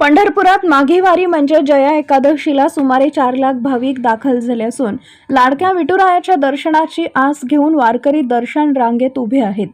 पंढरपुरात माघी वारी म्हणजे जया एकादशीला सुमारे चार लाख भाविक दाखल झाले असून लाडक्या विठुरायाच्या दर्शनाची आस घेऊन वारकरी दर्शन रांगेत उभे आहेत.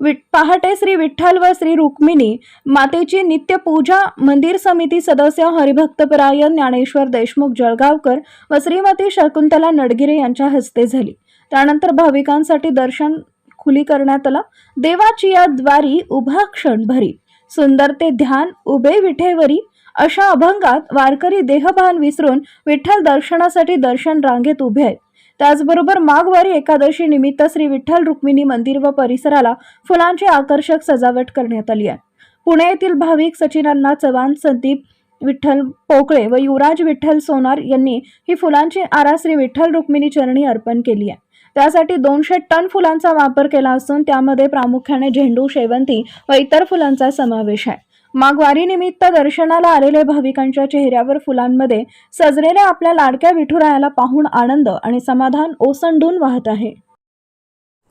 वि पहाटे श्री विठ्ठल व श्री रुक्मिणी मातेची नित्यपूजा मंदिर समिती सदस्य हरिभक्तपरायण ज्ञानेश्वर देशमुख जळगावकर व श्रीमती शकुंतला नडगिरे यांच्या हस्ते झाली. त्यानंतर भाविकांसाठी दर्शन खुली करण्यात आलं. देवाची या द्वारी उभा क्षण भरी. सुंदर ते ध्यान उभे विठेवरी अशा अभंगात वारकरी देहभान विसरून विठ्ठल दर्शनासाठी दर्शन रांगेत उभे आहेत. त्याचबरोबर माघवारी एकादशी निमित्त श्री विठ्ठल रुक्मिणी मंदिर व परिसराला फुलांची आकर्षक सजावट करण्यात आली आहे. पुणे येथील भाविक सचिनांना चव्हाण संदीप विठ्ठल पोकळे व युवराज विठ्ठल सोनार यांनी ही फुलांची आरासरी विठ्ठल रुक्मिणी चरणी अर्पण केली आहे. त्यासाठी दोनशे टन फुलांचा वापर केला असून त्यामध्ये प्रामुख्याने झेंडू शेवंती व इतर फुलांचा समावेश आहे. माघवारीनिमित्त दर्शनाला आलेल्या भाविकांच्या चेहऱ्यावर फुलांमध्ये सजलेल्या आपल्या लाडक्या विठुरायाला पाहून आनंद आणि समाधान ओसंडून वाहत आहे.